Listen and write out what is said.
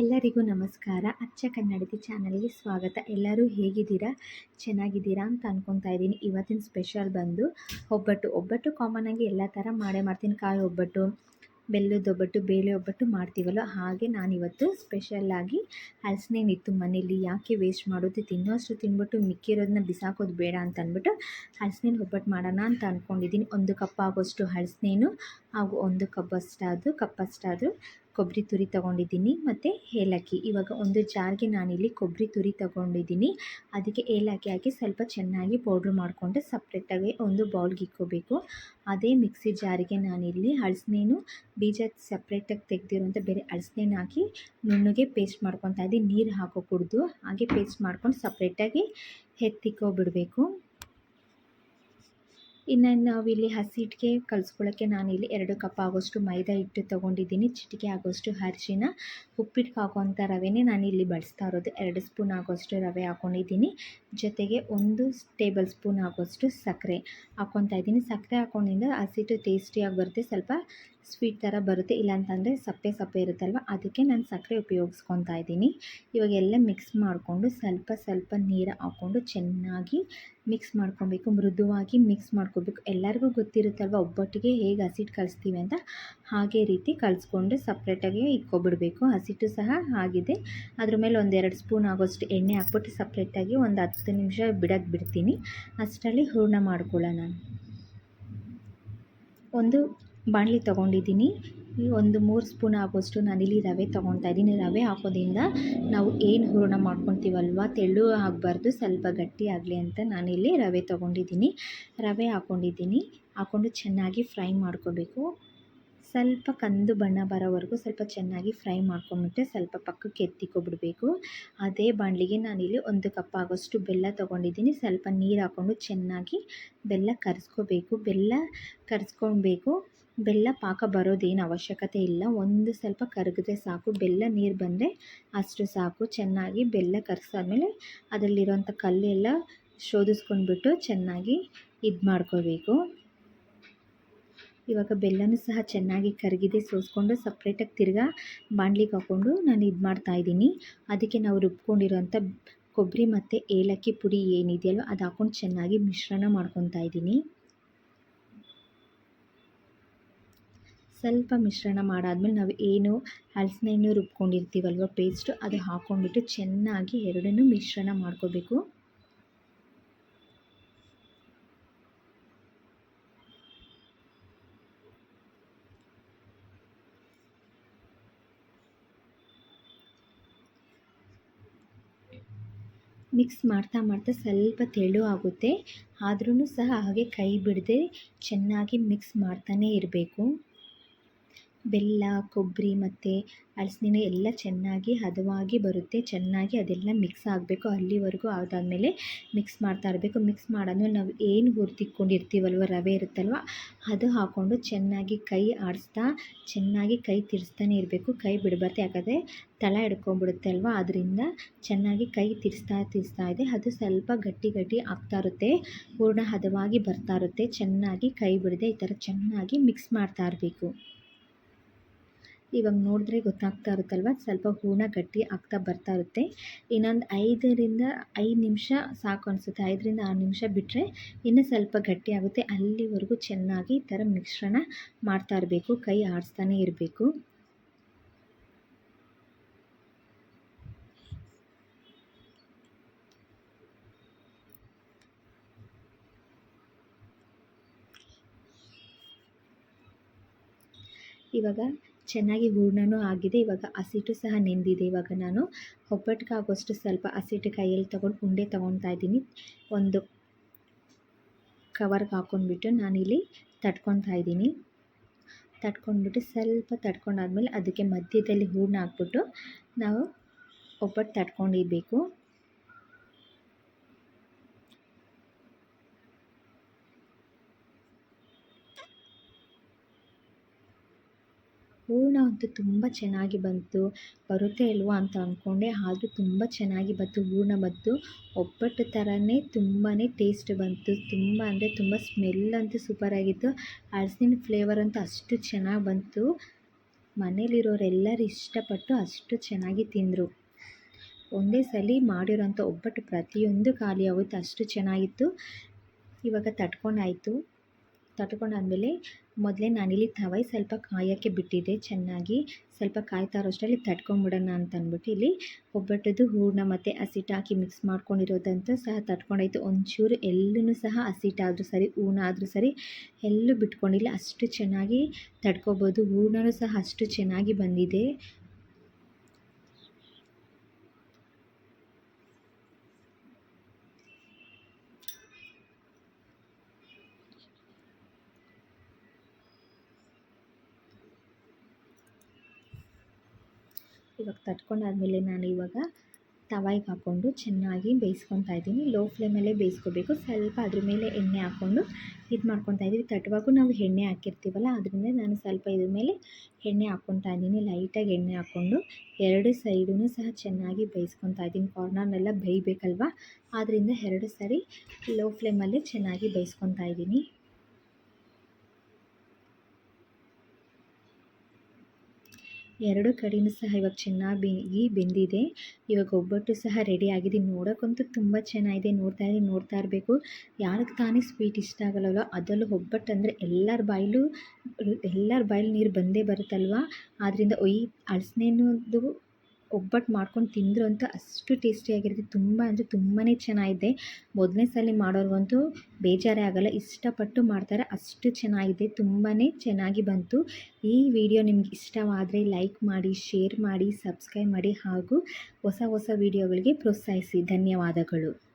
ಎಲ್ಲರಿಗೂ ನಮಸ್ಕಾರ. ಅಚ್ಚ ಕನ್ನಡತಿ ಚಾನಲ್ಗೆ ಸ್ವಾಗತ. ಎಲ್ಲರೂ ಹೇಗಿದ್ದೀರಾ? ಚೆನ್ನಾಗಿದ್ದೀರಾ ಅಂತ ಅನ್ಕೊತಾ ಇದ್ದೀನಿ. ಇವತ್ತಿನ ಸ್ಪೆಷಲ್ ಬಂದು ಒಬ್ಬಟ್ಟು. ಒಬ್ಬಟ್ಟು ಆಗಿ ಎಲ್ಲ ಥರ ಮಾಡೇ ಮಾಡ್ತೀನಿ. ಕಾಯಿ ಒಬ್ಬಟ್ಟು, ಬೆಲ್ಲದ ಒಬ್ಬಟ್ಟು, ಬೇಳೆ ಒಬ್ಬಟ್ಟು ಮಾಡ್ತೀವಲ್ಲ, ಹಾಗೆ ನಾನಿವತ್ತು ಸ್ಪೆಷಲ್ಲಾಗಿ ಹಲಸಿನೇನಿತ್ತು ಮನೇಲಿ, ಯಾಕೆ ವೇಸ್ಟ್ ಮಾಡೋದು, ತಿನ್ನೋಷ್ಟು ತಿನ್ಬಿಟ್ಟು ಮಿಕ್ಕಿರೋದನ್ನ ಬಿಸಾಕೋದು ಬೇಡ ಅಂತ ಅಂದ್ಬಿಟ್ಟು ಹಲಸಿನೇನು ಒಬ್ಬಟ್ಟು ಮಾಡೋಣ ಅಂತ ಅಂದ್ಕೊಂಡಿದ್ದೀನಿ ಒಂದು ಕಪ್ ಆಗೋಷ್ಟು ಹಲಸಿನೇನು ಹಾಗೂ ಒಂದು ಕಪ್ ಅಷ್ಟಾದ್ರು ಕಪ್ ಅಷ್ಟಾದ್ರು ಕೊಬ್ಬರಿ ತುರಿ ತಗೊಂಡಿದ್ದೀನಿ ಮತ್ತು ಏಲಕ್ಕಿ. ಇವಾಗ ಒಂದು ಜಾರ್ಗೆ ನಾನಿಲ್ಲಿ ಕೊಬ್ಬರಿ ತುರಿ ತಗೊಂಡಿದ್ದೀನಿ. ಅದಕ್ಕೆ ಏಲಕ್ಕಿ ಹಾಕಿ ಸ್ವಲ್ಪ ಚೆನ್ನಾಗಿ ಪೌಡ್ರ್ ಮಾಡಿಕೊಂಡು ಸಪ್ರೇಟಾಗಿ ಒಂದು ಬೌಲ್ಗೆ ಇಕ್ಕೋಬೇಕು. ಅದೇ ಮಿಕ್ಸಿ ಜಾರಿಗೆ ನಾನಿಲ್ಲಿ ಹಲಸಿನೇನು ಬೀಜ ಸಪ್ರೇಟಾಗಿ ತೆಗೆದಿರುವಂಥ ಬೇರೆ ಹಲಸಿನೇನು ಹಾಕಿ ನುಣ್ಣಗೆ ಪೇಸ್ಟ್ ಮಾಡ್ಕೊತಾ ಇದ್ದೀನಿ. ನೀರು ಹಾಕೋಕೂಡ್ದು. ಹಾಗೆ ಪೇಸ್ಟ್ ಮಾಡ್ಕೊಂಡು ಸಪ್ರೇಟಾಗಿ ಎತ್ತಿಕ್ಕೋಬಿಡಬೇಕು ಇನ್ನು ನಾವಿಲ್ಲಿ ಹಸಿ ಹಿಟ್ಟಿಗೆ ಕಲಿಸ್ಕೊಳ್ಳೋಕ್ಕೆ ಇಲ್ಲಿ ಎರಡು ಕಪ್ ಆಗೋಷ್ಟು ಮೈದಾ ಹಿಟ್ಟು ತೊಗೊಂಡಿದ್ದೀನಿ, ಚಿಟಿಕೆ ಆಗೋಷ್ಟು ಅರಿಶಿನ ಉಪ್ಪಿಟ್ಟಿಗೆ ಹಾಕೋವಂಥ ರವೆನೇ ನಾನು ಇಲ್ಲಿ ಬಳಸ್ತಾ ಇರೋದು. ಎರಡು ಸ್ಪೂನ್ ಆಗೋಷ್ಟು ರವೆ ಹಾಕ್ಕೊಂಡಿದ್ದೀನಿ ಜೊತೆಗೆ ಒಂದು ಟೇಬಲ್ ಸ್ಪೂನ್ ಆಗೋಷ್ಟು ಸಕ್ಕರೆ ಹಾಕ್ಕೊತಾ ಇದ್ದೀನಿ. ಸಕ್ಕರೆ ಹಾಕೊಂಡಿಂದ ಹಸಿಟ್ಟು ಟೇಸ್ಟಿಯಾಗಿ ಬರುತ್ತೆ. ಸ್ವಲ್ಪ ಸ್ವೀಟ್ ಥರ ಬರುತ್ತೆ. ಇಲ್ಲಾಂತಂದರೆ ಸಪ್ಪೆ ಸಪ್ಪೆ ಇರುತ್ತಲ್ವ? ಅದಕ್ಕೆ ನಾನು ಸಕ್ಕರೆ ಉಪಯೋಗಿಸ್ಕೊತಾ ಇದ್ದೀನಿ. ಇವಾಗ ಎಲ್ಲ ಮಿಕ್ಸ್ ಮಾಡಿಕೊಂಡು ಸ್ವಲ್ಪ ಸ್ವಲ್ಪ ನೀರು ಹಾಕ್ಕೊಂಡು ಚೆನ್ನಾಗಿ ಮಿಕ್ಸ್ ಮಾಡ್ಕೊಬೇಕು. ಮೃದುವಾಗಿ ಮಿಕ್ಸ್ ಮಾಡ್ಕೋಬೇಕು. ಎಲ್ಲರಿಗೂ ಗೊತ್ತಿರುತ್ತಲ್ವ? ಒಬ್ಬಟ್ಟಿಗೆ ಹೇಗೆ ಹಸಿಟ್ಟು ಕಳಿಸ್ತೀವಿ ಅಂತ? ಹಾಗೆ ರೀತಿ ಕಳಿಸ್ಕೊಂಡು ಸಪ್ರೇಟಾಗಿ ಇಕ್ಕೊಬಿಡಬೇಕು ಹಸಿಟ್ಟು ಸಹ ಆಗಿದೆ. ಅದ್ರ ಮೇಲೆ ಒಂದೆರಡು ಸ್ಪೂನ್ ಆಗೋಷ್ಟು ಎಣ್ಣೆ ಹಾಕ್ಬಿಟ್ಟು ಸಪ್ರೇಟಾಗಿ ಒಂದು ಹತ್ತು ನಿಮಿಷ ಬಿಡಕ್ಕೆ ಬಿಡ್ತೀನಿ. ಅಷ್ಟರಲ್ಲಿ ಹೂರ್ಣ ಮಾಡ್ಕೊಳ್ಳೋಣ. ಒಂದು ಬಾಣಲಿ ತೊಗೊಂಡಿದ್ದೀನಿ. ಈ ಒಂದು ಮೂರು ಸ್ಪೂನ್ ಆಗೋಷ್ಟು ನಾನಿಲ್ಲಿ ರವೆ ತೊಗೊತಾ ಇದ್ದೀನಿ. ರವೆ ಹಾಕೋದ್ರಿಂದ ನಾವು ಏನು ಹೂರಣ ಮಾಡ್ಕೊತೀವಲ್ವ ತೆಳ್ಳು ಆಗಬಾರ್ದು, ಸ್ವಲ್ಪ ಗಟ್ಟಿ ಆಗಲಿ ಅಂತ ನಾನಿಲ್ಲಿ ರವೆ ತೊಗೊಂಡಿದ್ದೀನಿ. ರವೆ ಹಾಕ್ಕೊಂಡಿದ್ದೀನಿ ಹಾಕ್ಕೊಂಡು ಚೆನ್ನಾಗಿ ಫ್ರೈ ಮಾಡ್ಕೋಬೇಕು. ಸ್ವಲ್ಪ ಕಂದು ಬಣ್ಣ ಬರೋವರೆಗೂ ಸ್ವಲ್ಪ ಚೆನ್ನಾಗಿ ಫ್ರೈ ಮಾಡ್ಕೊಂಬಿಟ್ಟೆ ಸ್ವಲ್ಪ ಪಕ್ಕಕ್ಕೆ ಎತ್ತಿಕೊಬಿಡಬೇಕು. ಅದೇ ಬಾಣಲಿಗೆ ನಾನಿಲ್ಲಿ ಒಂದು ಕಪ್ ಆಗೋಷ್ಟು ಬೆಲ್ಲ ತೊಗೊಂಡಿದ್ದೀನಿ. ಸ್ವಲ್ಪ ನೀರು ಹಾಕ್ಕೊಂಡು ಚೆನ್ನಾಗಿ ಬೆಲ್ಲ ಕರೆಸ್ಕೋಬೇಕು. ಬೆಲ್ಲ ಕರೆಸ್ಕೊಬೇಕು. ಬೆಲ್ಲ ಪಾಕ ಬರೋದೇನು ಅವಶ್ಯಕತೆ ಇಲ್ಲ. ಒಂದು ಸ್ವಲ್ಪ ಕರಗಿದ್ರೆ ಸಾಕು. ಬೆಲ್ಲ ನೀರು ಬಂದರೆ ಅಷ್ಟು ಸಾಕು. ಚೆನ್ನಾಗಿ ಬೆಲ್ಲ ಕರಗಿಸಾದ್ಮೇಲೆ ಅದರಲ್ಲಿರೋಂಥ ಕಲ್ಲೆಲ್ಲ ಶೋಧಿಸ್ಕೊಂಡ್ಬಿಟ್ಟು ಚೆನ್ನಾಗಿ ಇದು ಮಾಡ್ಕೋಬೇಕು. ಇವಾಗ ಬೆಲ್ಲನೂ ಸಹ ಚೆನ್ನಾಗಿ ಕರಗಿದೆ. ಸೋಸ್ಕೊಂಡು ಸಪ್ರೇಟಾಗಿ ತಿರ್ಗಾ ಬಾಣ್ಲಿಗೆ ಹಾಕ್ಕೊಂಡು ನಾನು ಇದು ಮಾಡ್ತಾಯಿದ್ದೀನಿ ಅದಕ್ಕೆ ನಾವು ರುಬ್ಕೊಂಡಿರೋಂಥ ಕೊಬ್ಬರಿ ಮತ್ತು ಏಲಕ್ಕಿ ಪುಡಿ ಏನಿದೆಯಲ್ಲ ಅದು ಹಾಕ್ಕೊಂಡು ಚೆನ್ನಾಗಿ ಮಿಶ್ರಣ ಮಾಡ್ಕೊತಾ ಇದ್ದೀನಿ. ಸ್ವಲ್ಪ ಮಿಶ್ರಣ ಮಾಡಾದ್ಮೇಲೆ ನಾವು ಏನು ಹಲಸಿನ ಹಣ್ಣು ರುಬ್ಕೊಂಡಿರ್ತೀವಲ್ವ ಪೇಸ್ಟು ಅದು ಹಾಕ್ಕೊಂಡ್ಬಿಟ್ಟು ಚೆನ್ನಾಗಿ ಎರಡನ್ನೂ ಮಿಶ್ರಣ ಮಾಡ್ಕೋಬೇಕು. ಮಿಕ್ಸ್ ಮಾಡ್ತಾ ಮಾಡ್ತಾ ಸ್ವಲ್ಪ ತೆಳು ಆಗುತ್ತೆ. ಆದ್ರೂ ಸಹ ಹಾಗೆ ಕೈ ಬಿಡದೆ ಚೆನ್ನಾಗಿ ಮಿಕ್ಸ್ ಮಾಡ್ತಾನೇ ಇರಬೇಕು. ಬೆಲ್ಲ, ಕೊಬ್ಬರಿ ಮತ್ತು ಹಲಸಿನ ಎಲ್ಲ ಚೆನ್ನಾಗಿ ಹದವಾಗಿ ಬರುತ್ತೆ. ಚೆನ್ನಾಗಿ ಅದೆಲ್ಲ ಮಿಕ್ಸ್ ಆಗಬೇಕು. ಅಲ್ಲಿವರೆಗೂ ಆದಾದಮೇಲೆ ಮಿಕ್ಸ್ ಮಾಡ್ತಾ ಇರಬೇಕು. ಮಿಕ್ಸ್ ಮಾಡಾದ್ಮೇಲೆ ನಾವು ಏನು ಹುರಿದಿಟ್ಕೊಂಡಿರ್ತೀವಲ್ವ ರವೆ ಇರುತ್ತಲ್ವ, ಅದು ಹಾಕ್ಕೊಂಡು ಚೆನ್ನಾಗಿ ಕೈ ಆಡಿಸ್ತಾ, ಚೆನ್ನಾಗಿ ಕೈ ತಿರ್ಸ್ತಾನೆ ಇರಬೇಕು. ಕೈ ಬಿಡಬಾರ್ದು. ಯಾಕಂದರೆ ತಳ ಹಿಡ್ಕೊಂಬಿಡುತ್ತೆ ಅಲ್ವಾ ಅದರಿಂದ ಚೆನ್ನಾಗಿ ಕೈ ತಿರ್ಸ್ತಾ ತಿರ್ಸ್ತಾ ಇದೆ. ಅದು ಸ್ವಲ್ಪ ಗಟ್ಟಿ ಗಟ್ಟಿ ಆಗ್ತಾ ಇರುತ್ತೆ. ಪೂರ್ಣ ಹದವಾಗಿ ಬರ್ತಾ ಇರುತ್ತೆ. ಚೆನ್ನಾಗಿ ಕೈ ಬಿಡದೆ ಈ ಥರ ಚೆನ್ನಾಗಿ ಮಿಕ್ಸ್ ಮಾಡ್ತಾ ಇರಬೇಕು. ಇವಾಗ ನೋಡಿದ್ರೆ ಗೊತ್ತಾಗ್ತಾ ಇರುತ್ತಲ್ವ? ಸ್ವಲ್ಪ ಹೂರ್ಣ ಗಟ್ಟಿ ಆಗ್ತಾ ಬರ್ತಾ ಇರುತ್ತೆ. ಇನ್ನೊಂದು ಐದರಿಂದ ಐದು ನಿಮಿಷ ಸಾಕು ಅನಿಸುತ್ತೆ. ಐದರಿಂದ ಆರು ನಿಮಿಷ ಬಿಟ್ಟರೆ ಇನ್ನು ಸ್ವಲ್ಪ ಗಟ್ಟಿ ಆಗುತ್ತೆ. ಅಲ್ಲಿವರೆಗೂ ಚೆನ್ನಾಗಿ ಈ ಥರ ಮಿಶ್ರಣ ಮಾಡ್ತಾ ಇರಬೇಕು. ಕೈ ಆಡಿಸ್ತಾನೆ ಇರಬೇಕು. ಇವಾಗ ಚೆನ್ನಾಗಿ ಹೂರ್ಣನೂ ಆಗಿದೆ. ಇವಾಗ ಹಸಿಟ್ಟು ಸಹ ನೆಂದಿದೆ. ಇವಾಗ ನಾನು ಒಬ್ಬಟ್ಟಿಗೆ ಸ್ವಲ್ಪ ಹಸಿಟ್ಟು ಕೈಯಲ್ಲಿ ತೊಗೊಂಡು ಉಂಡೆ ತೊಗೊತಾ ಇದ್ದೀನಿ. ಒಂದು ಕವರ್ಗೆ ಹಾಕ್ಕೊಂಡ್ಬಿಟ್ಟು ನಾನಿಲ್ಲಿ ತಟ್ಕೊತಾ ಇದ್ದೀನಿ. ತಟ್ಕೊಂಡ್ಬಿಟ್ಟು ಸ್ವಲ್ಪ ತಟ್ಕೊಂಡಾದ್ಮೇಲೆ ಅದಕ್ಕೆ ಮಧ್ಯದಲ್ಲಿ ಹೂರ್ಣ ಹಾಕ್ಬಿಟ್ಟು ನಾವು ಒಬ್ಬಟ್ಟು ತಟ್ಕೊಂಡಿರಬೇಕು. ಹೂರ್ಣ ಅಂತೂ ತುಂಬ ಚೆನ್ನಾಗಿ ಬಂತು. ಬರುತ್ತೆ ಇಲ್ವೋ ಅಂತ ಅಂದ್ಕೊಂಡೆ ಆದ್ರೂ ತುಂಬ ಚೆನ್ನಾಗಿ ಬಂತು ಹೂರ್ಣ ಬಂತು ಒಬ್ಬಟ್ಟು ಥರನೇ ತುಂಬಾ ಟೇಸ್ಟ್ ಬಂತು. ತುಂಬ ಅಂದರೆ ತುಂಬ ಸ್ಮೆಲ್ ಅಂತೂ ಸೂಪರಾಗಿತ್ತು ಹಲ್ಸಿನ ಫ್ಲೇವರ್ ಅಂತೂ ಅಷ್ಟು ಚೆನ್ನಾಗಿ ಬಂತು. ಮನೇಲಿರೋರೆಲ್ಲರೂ ಇಷ್ಟಪಟ್ಟು ಅಷ್ಟು ಚೆನ್ನಾಗಿ ತಿಂದರು. ಒಂದೇ ಸಲ ಮಾಡಿರೋಂಥ ಒಬ್ಬಟ್ಟು ಪ್ರತಿಯೊಂದು ಖಾಲಿ ಆಗೋಯ್ತು ಅಷ್ಟು ಚೆನ್ನಾಗಿತ್ತು. ಇವಾಗ ತಟ್ಕೊಂಡಾಯಿತು. ತಟ್ಕೊಂಡಾದಮೇಲೆ ಮೊದಲೇ ನಾನಿಲ್ಲಿ ತವೈ ಸ್ವಲ್ಪ ಕಾಯೋಕ್ಕೆ ಬಿಟ್ಟಿದ್ದೆ, ಚೆನ್ನಾಗಿ ಸ್ವಲ್ಪ ಕಾಯ್ತಾ ಇರೋ ಅಷ್ಟರಲ್ಲಿ ತಟ್ಕೊಂಬಿಡೋಣ ಅಂತ ಅಂದ್ಬಿಟ್ಟು ಇಲ್ಲಿ ಒಬ್ಬಟ್ಟದ್ದು ಹೂರಣ ಮತ್ತು ಹಸಿಟ್ಟು ಹಾಕಿ ಮಿಕ್ಸ್ ಮಾಡ್ಕೊಂಡಿರೋದಂತ ಸಹ ತಟ್ಕೊಂಡಾಯ್ತು. ಒಂಚೂರು ಎಲ್ಲೂ ಸಹ ಹಸಿಟ್ಟಾದರೂ ಸರಿ, ಹೂರ್ಣ ಆದರೂ ಸರಿ ಎಲ್ಲೂ ಬಿಟ್ಕೊಂಡಿಲ್ಲ. ಅಷ್ಟು ಚೆನ್ನಾಗಿ ತಡ್ಕೊಬೋದು ಹೂರ್ಣನೂ ಸಹ ಅಷ್ಟು ಚೆನ್ನಾಗಿ ಬಂದಿದೆ. ಇವಾಗ ತಟ್ಕೊಂಡಾದಮೇಲೆ ನಾನು ಇವಾಗ ತವಾಯಿಗೆ ಹಾಕ್ಕೊಂಡು ಚೆನ್ನಾಗಿ ಬೇಯಿಸ್ಕೊತಾ ಇದ್ದೀನಿ. ಲೋ ಫ್ಲೇಮಲ್ಲೇ ಬೇಯಿಸ್ಕೋಬೇಕು. ಸ್ವಲ್ಪ ಅದ್ರ ಮೇಲೆ ಎಣ್ಣೆ ಹಾಕ್ಕೊಂಡು ಇದು ಮಾಡ್ಕೊತಾ ಇದ್ದೀವಿ ತಟ್ಟುವಾಗೂ ನಾವು ಎಣ್ಣೆ ಹಾಕಿರ್ತೀವಲ್ಲ, ಅದರಿಂದ ನಾನು ಸ್ವಲ್ಪ ಇದ್ರ ಮೇಲೆ ಎಣ್ಣೆ ಹಾಕ್ಕೊತಾ ಇದ್ದೀನಿ. ಲೈಟಾಗಿ ಎಣ್ಣೆ ಹಾಕ್ಕೊಂಡು ಎರಡು ಸೈಡೂ ಸಹ ಚೆನ್ನಾಗಿ ಬೇಯಿಸ್ಕೊತಾ ಇದ್ದೀನಿ. ಕಾರ್ನರ್ನೆಲ್ಲ ಬೇಯಬೇಕಲ್ವ? ಆದ್ದರಿಂದ ಎರಡು ಸರಿ ಲೋ ಫ್ಲೇಮಲ್ಲೇ ಚೆನ್ನಾಗಿ ಬೇಯಿಸ್ಕೊತಾ ಇದ್ದೀನಿ. ಎರಡು ಕಡೆಯೂ ಸಹ ಇವಾಗ ಚೆನ್ನಾಗಿ ಬೆಂದಿದೆ. ಇವಾಗ ಒಬ್ಬಟ್ಟು ಸಹ ರೆಡಿ ಆಗಿದೆ. ನೋಡೋಕ್ಕಂತೂ ತುಂಬ ಚೆನ್ನಾಗಿದೆ. ನೋಡ್ತಾ ಇದ್ದೀನಿ ನೋಡ್ತಾ ಇರಬೇಕು. ಯಾರಿಗೆ ತಾನೇ ಸ್ವೀಟ್ ಇಷ್ಟ ಆಗಲ್ಲವಲ್ಲ, ಅದರಲ್ಲೂ ಒಬ್ಬಟ್ಟು ಅಂದರೆ ಎಲ್ಲರ ಬಾಯಲ್ಲೂ ಎಲ್ಲರ ಬಾಯಲ್ಲಿ ನೀರು ಬಂದೇ ಬರುತ್ತಲ್ವ? ಆದ್ದರಿಂದ ಒಯ್ ಹಲಸಿನಣ್ಣದು ಒಬ್ಬಟ್ಟು ಮಾಡ್ಕೊಂಡು ತಿಂದರು ಅಂತೂ ಅಷ್ಟು ಟೇಸ್ಟಿಯಾಗಿರುತ್ತೆ ತುಂಬ ಅಂದರೆ ತುಂಬಾ ಚೆನ್ನಾಗಿದೆ. ಮೊದಲನೇ ಸಲ ಮಾಡೋರಿಗಂತೂ ಬೇಜಾರೇ ಆಗೋಲ್ಲ. ಇಷ್ಟಪಟ್ಟು ಮಾಡ್ತಾರೆ. ಅಷ್ಟು ಚೆನ್ನಾಗಿದೆ. ತುಂಬಾ ಚೆನ್ನಾಗಿ ಬಂತು. ಈ ವಿಡಿಯೋ ನಿಮ್ಗೆ ಇಷ್ಟವಾದರೆ ಲೈಕ್ ಮಾಡಿ ಶೇರ್ ಮಾಡಿ ಸಬ್ಸ್ಕ್ರೈಬ್ ಮಾಡಿ ಹಾಗೂ ಹೊಸ ಹೊಸ ವಿಡಿಯೋಗಳಿಗೆ ಪ್ರೋತ್ಸಾಹಿಸಿ. ಧನ್ಯವಾದಗಳು.